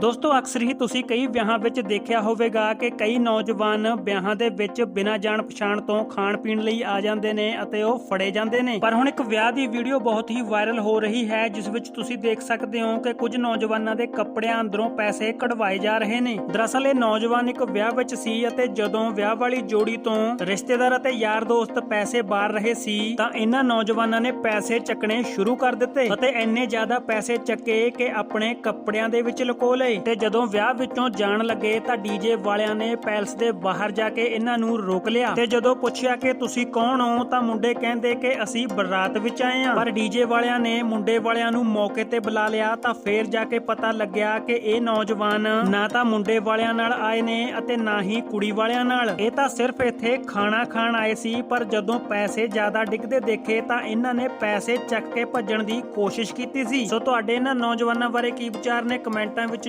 ਦੋਸਤੋ, ਅਕਸਰ ਹੀ ਤੁਸੀਂ ਕਈ ਵਿਆਹਾਂ ਵਿੱਚ ਦੇਖਿਆ ਹੋਵੇਗਾ ਕਿ ਕਈ ਨੌਜਵਾਨ ਵਿਆਹਾਂ ਦੇ ਵਿੱਚ ਬਿਨਾਂ ਜਾਣ ਪਛਾਣ ਤੋਂ ਖਾਣ ਪੀਣ ਲਈ ਆ ਜਾਂਦੇ ਨੇ ਅਤੇ ਉਹ ਫੜੇ ਜਾਂਦੇ ਨੇ। ਪਰ ਹੁਣ ਇੱਕ ਵਿਆਹ ਦੀ ਵੀਡੀਓ ਬਹੁਤ ਹੀ ਵਾਇਰਲ ਹੋ ਰਹੀ ਹੈ, ਜਿਸ ਵਿੱਚ ਤੁਸੀਂ ਦੇਖ ਸਕਦੇ ਹੋ ਕਿ ਕੁਝ ਨੌਜਵਾਨਾਂ ਦੇ ਕੱਪੜਿਆਂ ਅੰਦਰੋਂ ਪੈਸੇ ਕਢਵਾਏ ਜਾ ਰਹੇ ਨੇ। ਦਰਅਸਲ, ਇਹ ਨੌਜਵਾਨ ਇੱਕ ਵਿਆਹ ਵਿੱਚ ਸੀ ਅਤੇ ਜਦੋਂ ਵਿਆਹ ਵਾਲੀ ਜੋੜੀ ਤੋਂ ਰਿਸ਼ਤੇਦਾਰ ਅਤੇ ਯਾਰ ਦੋਸਤ ਪੈਸੇ ਬਾਰ ਰਹੇ ਸੀ, ਤਾਂ ਇਹਨਾਂ ਨੌਜਵਾਨਾਂ ਨੇ ਪੈਸੇ ਚੱਕਣੇ ਸ਼ੁਰੂ ਕਰ ਦਿੱਤੇ ਅਤੇ ਇੰਨੇ ਜ਼ਿਆਦਾ ਪੈਸੇ ਚੱਕੇ ਕਿ ਆਪਣੇ ਕੱਪੜਿਆਂ ਦੇ ਵਿੱਚ ਲੁਕੋ ਲਏ। ਤੇ ਜਦੋਂ ਵਿਆਹ ਵਿੱਚੋਂ ਜਾਣ ਲੱਗੇ ਤਾਂ ਡੀਜੇ ਵਾਲਿਆਂ ਨੇ ਪੈਲਸ ਦੇ ਬਾਹਰ ਜਾ ਕੇ ਇਹਨਾਂ ਨੂੰ ਰੋਕ ਲਿਆ। ਤੇ ਜਦੋਂ ਪੁੱਛਿਆ ਕਿ ਤੁਸੀਂ ਕੌਣ ਹੋ ਤਾਂ ਮੁੰਡੇ ਕਹਿੰਦੇ ਕਿ ਅਸੀਂ ਬਰਾਤ ਵਿੱਚ ਆਏ ਹਾਂ। ਪਰ ਡੀਜੇ ਵਾਲਿਆਂ ਨੇ ਮੁੰਡੇ ਵਾਲਿਆਂ ਨੂੰ ਮੌਕੇ ਤੇ ਬੁਲਾ ਲਿਆ ਤਾਂ ਫੇਰ ਜਾ ਕੇ ਪਤਾ ਲੱਗਿਆ ਕਿ ਇਹ ਨੌਜਵਾਨ ਨਾ ਤਾਂ ਮੁੰਡੇ ਵਾਲਿਆਂ ਨਾਲ ਆਏ ਨੇ ਅਤੇ ਨਾ ਹੀ ਕੁੜੀ ਵਾਲਿਆਂ ਨਾਲ। ਇਹ ਤਾਂ ਸਿਰਫ ਇੱਥੇ ਖਾਣਾ ਖਾਣ ਆਏ ਸੀ, ਪਰ ਜਦੋਂ ਪੈਸੇ ਜ਼ਿਆਦਾ ਡਿੱਗਦੇ ਦੇਖੇ ਤਾਂ ਇਹਨਾਂ ਨੇ ਪੈਸੇ ਚੱਕ ਕੇ ਭੱਜਣ ਦੀ ਕੋਸ਼ਿਸ਼ ਕੀਤੀ ਸੀ। ਸੋ ਤੁਹਾਡੇ ਇਹਨਾਂ ਨੌਜਵਾਨਾਂ ਬਾਰੇ ਕੀ ਵਿਚਾਰ ਨੇ ਕਮੈਂਟਾਂ ਵਿੱਚ